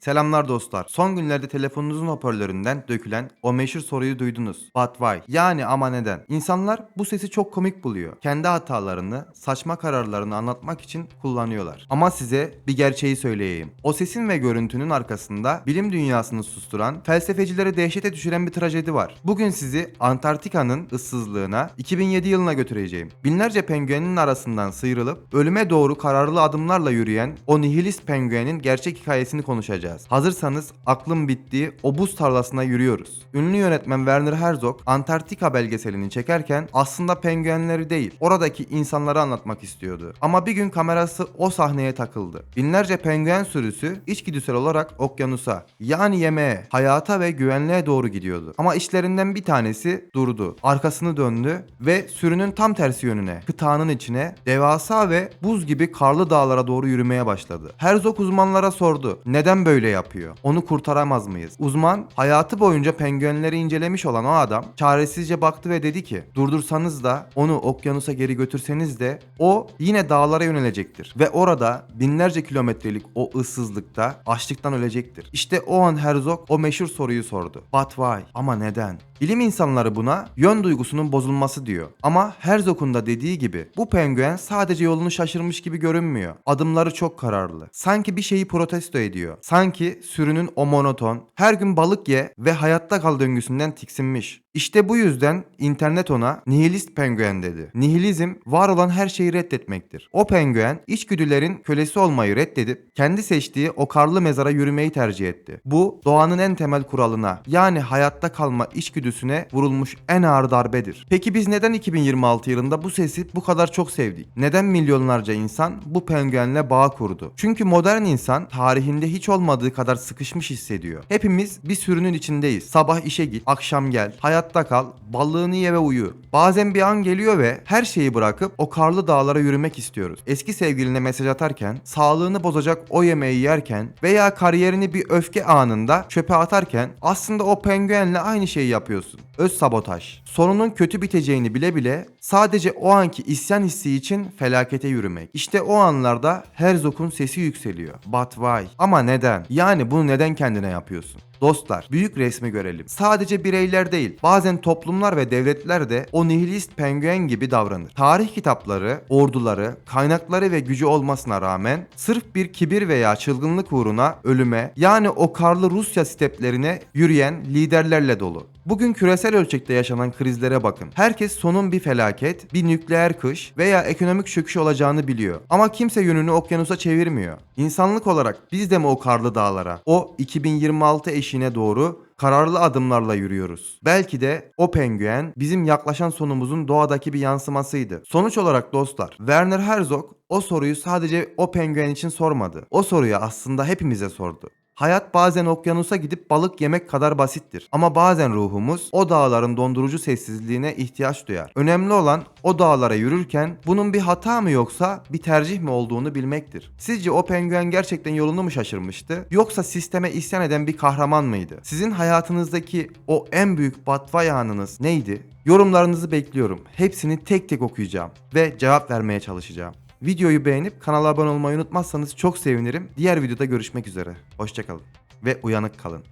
Selamlar dostlar. Son günlerde telefonunuzun hoparlöründen dökülen o meşhur soruyu duydunuz. But why? Yani ama neden? İnsanlar bu sesi çok komik buluyor. Kendi hatalarını, saçma kararlarını anlatmak için kullanıyorlar. Ama size bir gerçeği söyleyeyim. O sesin ve görüntünün arkasında bilim dünyasını susturan, felsefecileri dehşete düşüren bir trajedi var. Bugün sizi Antarktika'nın ıssızlığına 2007 yılına götüreceğim. Binlerce penguenin arasından sıyrılıp ölüme doğru kararlı adımlarla yürüyen o nihilist penguenin gerçek hikayesini konuşacağız. Hazırsanız aklım bittiği o buz tarlasına yürüyoruz. Ünlü yönetmen Werner Herzog Antarktika belgeselini çekerken aslında penguenleri değil oradaki insanları anlatmak istiyordu. Ama bir gün kamerası o sahneye takıldı. Binlerce penguen sürüsü içgüdüsel olarak okyanusa yani yemeğe, hayata ve güvenliğe doğru gidiyordu. Ama işlerinden bir tanesi durdu. Arkasını döndü ve sürünün tam tersi yönüne, kıtağının içine, devasa ve buz gibi karlı dağlara doğru yürümeye başladı. Herzog uzmanlara sordu. Neden böyle yapıyor? Onu kurtaramaz mıyız? Uzman hayatı boyunca penguenleri incelemiş olan o adam çaresizce baktı ve dedi ki durdursanız da onu okyanusa geri götürseniz de o yine dağlara yönelecektir. Ve orada binlerce kilometrelik o ıssızlıkta açlıktan ölecektir. İşte o an Herzog o meşhur soruyu sordu. But why? Ama neden? Bilim insanları buna yön duygusunun bozulması diyor. Ama Herzog'un da dediği gibi bu penguen sadece yolunu şaşırmış gibi görünmüyor. Adımları çok kararlı. Sanki bir şeyi protesto ediyor. Sanki sürünün o monoton, her gün balık ye ve hayatta kal döngüsünden tiksinmiş. İşte bu yüzden internet ona nihilist penguen dedi. Nihilizm var olan her şeyi reddetmektir. O penguen içgüdülerin kölesi olmayı reddedip kendi seçtiği o karlı mezara yürümeyi tercih etti. Bu doğanın en temel kuralına yani hayatta kalma içgüdüsüne vurulmuş en ağır darbedir. Peki biz neden 2026 yılında bu sesi bu kadar çok sevdik? Neden milyonlarca insan bu penguenle bağ kurdu? Çünkü modern insan tarihinde hiç olmadığı kadar sıkışmış hissediyor. Hepimiz bir sürünün içindeyiz. Sabah işe git, akşam gel, hayatta kal, balığını ye ve uyu. Bazen bir an geliyor ve her şeyi bırakıp o karlı dağlara yürümek istiyoruz. Eski sevgiline mesaj atarken, sağlığını bozacak o yemeği yerken veya kariyerini bir öfke anında çöpe atarken aslında o penguenle aynı şeyi yapıyorsun. Öz sabotaj. Sonunun kötü biteceğini bile bile sadece o anki isyan hissi için felakete yürümek. İşte o anlarda Herzog'un sesi yükseliyor. But why? Ama neden? Yani bunu neden kendine yapıyorsun? Dostlar, büyük resmi görelim. Sadece bireyler değil, bazen toplumlar ve devletler de o nihilist penguen gibi davranır. Tarih kitapları, orduları, kaynakları ve gücü olmasına rağmen sırf bir kibir veya çılgınlık uğruna ölüme yani o karlı Rusya steplerine yürüyen liderlerle dolu. Bugün küresel ölçekte yaşanan krizlere bakın. Herkes sonun bir felaket, bir nükleer kış veya ekonomik çöküş olacağını biliyor. Ama kimse yönünü okyanusa çevirmiyor. İnsanlık olarak biz de mi o karlı dağlara, o 2026 eşiğine doğru kararlı adımlarla yürüyoruz. Belki de o penguen bizim yaklaşan sonumuzun doğadaki bir yansımasıydı. Sonuç olarak dostlar, Werner Herzog o soruyu sadece o penguen için sormadı. O soruyu aslında hepimize sordu. Hayat bazen okyanusa gidip balık yemek kadar basittir. Ama bazen ruhumuz o dağların dondurucu sessizliğine ihtiyaç duyar. Önemli olan o dağlara yürürken bunun bir hata mı yoksa bir tercih mi olduğunu bilmektir. Sizce o penguen gerçekten yolunu mu şaşırmıştı? Yoksa sisteme isyan eden bir kahraman mıydı? Sizin hayatınızdaki o en büyük batvay anınız neydi? Yorumlarınızı bekliyorum. Hepsini tek tek okuyacağım ve cevap vermeye çalışacağım. Videoyu beğenip kanala abone olmayı unutmazsanız çok sevinirim. Diğer videoda görüşmek üzere. Hoşçakalın ve uyanık kalın.